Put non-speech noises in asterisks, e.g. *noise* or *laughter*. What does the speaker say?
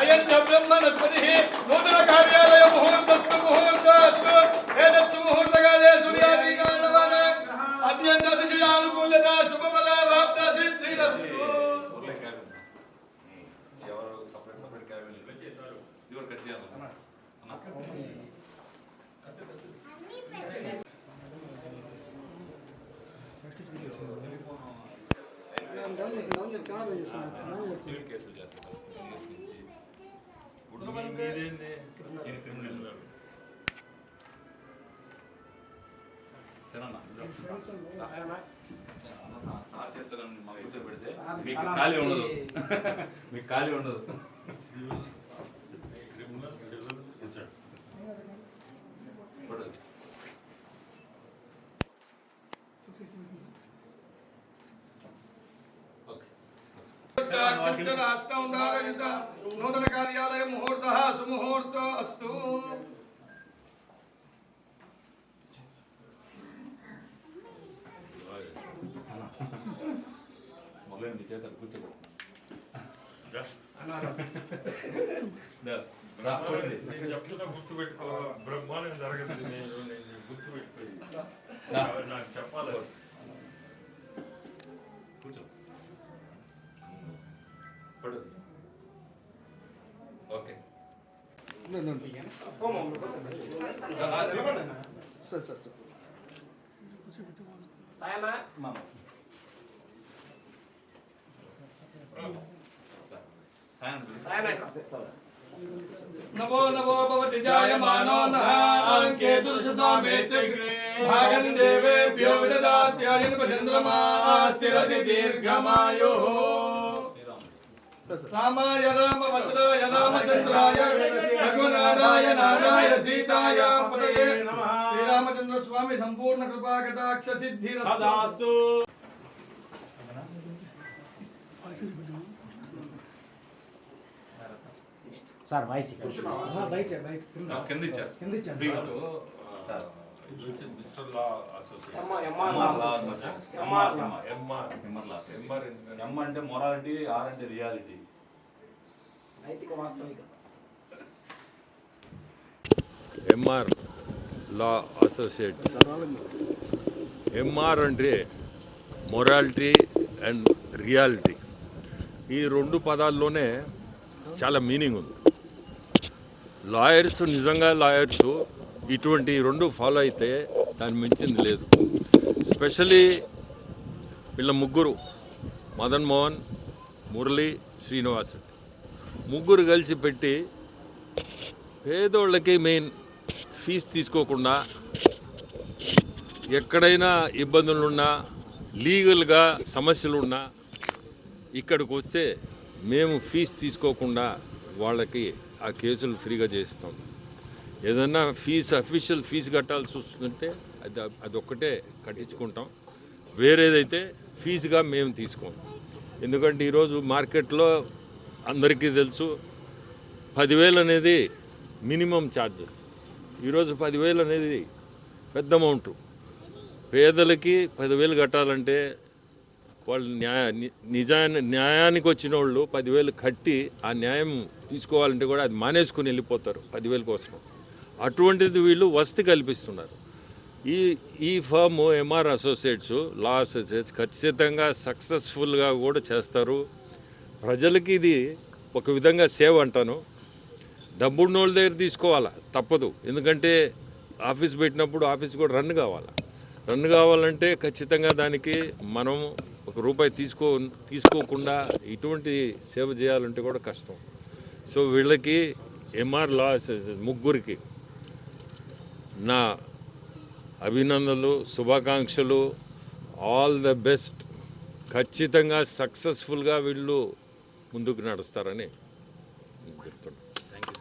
అయం చ బ్రహ్మణస్పతి నూతన కార్యాలయ ముహూర్తస్సు ముహూర్తస్సు ఏతత్సు ముహూర్తకాలే సూర్యాది కారణవాన అత్యంత అతిశయానుకూలత శుభఫల ప్రాప్త సిద్ధిరస్తు ఎవరు సపరేట్ సపరేట్ క్యాబిన్ ఇవ్వరు కట్ చేయాలి సివిల్ కేసులు చేస్తారు మాకు ఎత్తు పెడితే *laughs* మీకు ఖాళీ ఉండదు. మీకు ఖాళీ ఉండదు. అష్టౌందారయుత నూతన కార్యాలయ ముహూర్త సుముహూర్త అస్తు మొదలైన చేతులు కూర్చోబెట్టు. చెప్తున్నా గుర్తుపెట్టుకో. బ్రహ్మాండం జరగదు నేను నా. నాకు చెప్పాలి. ಸರ್ ಸರ್ ಸರ್ ಸಾಯಮ್ಮ ಮಾಮ नमो नमो भवति जायमानो नः आङ्के भागन् देवेभ्यो विददात्यायन् चन्द्रमा स्थिरति दीर्घमायुः రామాయ రామభద్రాయ రామచంద్రాయ రఘునాథాయ నారాయ సీతాయ పతయే శ్రీరామచంద్ర స్వామి సంపూర్ణ కృపా కటాక్ష సిద్ధిరస్తు సార్ వాయిస్ బయట బయట. కింద ఇచ్చేస్తా. కింద ఇచ్చాను. మిస్టర్ లా అసోసియేషన్. ఎం అంటే మొరాలిటీ ఆర్ అంటే రియాలిటీ నైతిక వాస్తవికత ఎంఆర్ లా అసోసియేట్స్ ఎంఆర్ అంటే మొరాలిటీ అండ్ రియాలిటీ ఈ రెండు పదాల్లోనే చాలా మీనింగ్ ఉంది. లాయర్స్ నిజంగా లాయర్స్ ఇటువంటి రెండు ఫాలో అయితే దాన్ని మించింది లేదు. స్పెషలీ వీళ్ళ ముగ్గురు మదన్ మోహన్ మురళి శ్రీనివాస్ రెడ్డి. ముగ్గురు కలిసి పెట్టి పేదోళ్ళకి మెయిన్ ఫీజు తీసుకోకుండా ఎక్కడైనా ఇబ్బందులున్నా లీగల్గా సమస్యలున్నా ఇక్కడికి వస్తే మేము ఫీజు తీసుకోకుండా వాళ్ళకి ఆ కేసులు ఫ్రీగా చేస్తాం. ఏదన్నా ఫీజు అఫీషియల్ ఫీజు కట్టాల్సి వస్తుంటే అది అదొక్కటే కట్టించుకుంటాం. వేరేదైతే ఫీజుగా మేము తీసుకోం. ఎందుకంటే ఈరోజు మార్కెట్లో అందరికీ తెలుసు పదివేలు అనేది మినిమం ఛార్జెస్ ఈరోజు పదివేలు అనేది పెద్ద అమౌంట్ పేదలకి పదివేలు కట్టాలంటే వాళ్ళు న్యాయ నిజాన్ని న్యాయానికి వచ్చిన వాళ్ళు పదివేలు కట్టి ఆ న్యాయం తీసుకోవాలంటే కూడా అది మానేసుకుని వెళ్ళిపోతారు పదివేల కోసం. అటువంటిది వీళ్ళు వసతి కల్పిస్తున్నారు. ఈ ఈ firm MR associates law associates ఖచ్చితంగా సక్సెస్ఫుల్గా కూడా చేస్తారు. ప్రజలకి ఇది ఒక విధంగా సేవ్ అంటాను. డబ్బున్న వాళ్ళ దగ్గర తీసుకోవాలా? తప్పదు. ఎందుకంటే ఆఫీస్ పెట్టినప్పుడు ఆఫీస్ కూడా రన్ కావాలా? రన్ కావాలంటే ఖచ్చితంగా దానికి మనం ఒక రూపాయి తీసుకో తీసుకోకుండా ఇటువంటి సేవ చేయాలంటే కూడా కష్టం. సో వీళ్ళకి ఎంఆర్ లా అసోసియేషన్ ముగ్గురికి నా అభినందనలు శుభాకాంక్షలు. ఆల్ ద బెస్ట్ ఖచ్చితంగా సక్సెస్ఫుల్గా వీళ్ళు ముందుకు నడుస్తారని.